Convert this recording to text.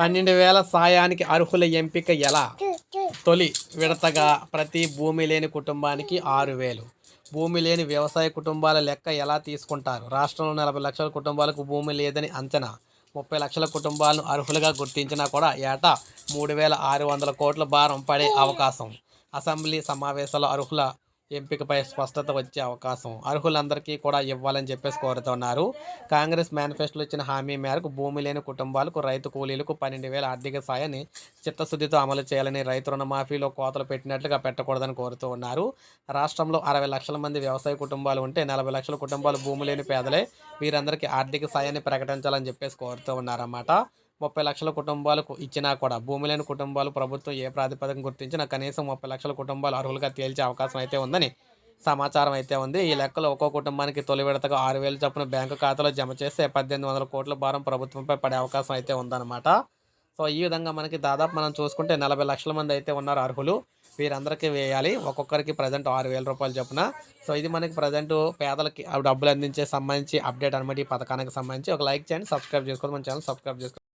పన్నెండు వేల సాయానికి అర్హుల ఎంపిక ఎలా? తొలి విడతగా ప్రతి భూమి లేని కుటుంబానికి ఆరు వేలు. భూమి లేని వ్యవసాయ కుటుంబాల లెక్క ఎలా తీసుకుంటారు? రాష్ట్రంలో నలభై లక్షల కుటుంబాలకు భూమి లేదని అంచనా. ముప్పై లక్షల కుటుంబాలను అర్హులుగా గుర్తించినా కూడా ఏటా మూడు వేల ఆరు వందల కోట్ల భారం పడే అవకాశం. అసెంబ్లీ సమావేశాల అర్హుల ఎంపికపై స్పష్టత వచ్చే అవకాశం అర్హులందరికీ కూడా ఇవ్వాలని చెప్పేసి కోరుతున్నారు. కాంగ్రెస్ మేనిఫెస్టోలో ఇచ్చిన హామీ మేరకు భూమి లేని కుటుంబాలకు రైతు కూలీలకు పన్నెండు వేల ఆర్థిక సాయాన్ని చిత్తశుద్ధితో అమలు చేయాలని రైతు రుణమాఫీలో కోతలు పెట్టినట్లుగా పెట్టకూడదని కోరుతూ ఉన్నారు. రాష్ట్రంలో అరవై లక్షల మంది వ్యవసాయ కుటుంబాలు ఉంటే నలభై లక్షల కుటుంబాలు భూమి లేని పేదలే వీరందరికీ ఆర్థిక సాయాన్ని ప్రకటించాలని చెప్పేసి కోరుతూ ఉన్నారన్నమాట. ముప్పై లక్షల కుటుంబాలకు ఇచ్చినా కూడా భూమి లేని కుటుంబాలు ప్రభుత్వం ఏ ప్రాతిపదికం గుర్తించినా కనీసం ముప్పై లక్షల కుటుంబాలు అర్హులుగా తేల్చే అవకాశం అయితే ఉందని సమాచారం అయితే ఉంది. ఈ లెక్కలో ఒక్కో కుటుంబానికి తొలి విడతగా ఆరు వేలు చొప్పున బ్యాంకు ఖాతాలో జమ చేస్తే పద్దెనిమిది వందల కోట్ల భారం ప్రభుత్వంపై పడే అవకాశం అయితే ఉందన్నమాట. సో ఈ విధంగా మనకి దాదాపు మనం చూసుకుంటే నలభై లక్షల మంది అయితే ఉన్నారు అర్హులు. వీరందరికీ వేయాలి. ఒక్కొక్కరికి ప్రజెంట్ ఆరు వేల రూపాయలు చొప్పున. సో ఇది మనకి ప్రజెంట్ పేదలకి ఆ డబ్బులు అందించే సంబంధించి అప్డేట్ అనమాట ఈ పథకానికి సంబంధించి. ఒక లైక్ చేయండి సబ్స్క్రైబ్ చేసుకోండి మన ఛానల్ సబ్స్క్రైబ్ చేసుకోండి.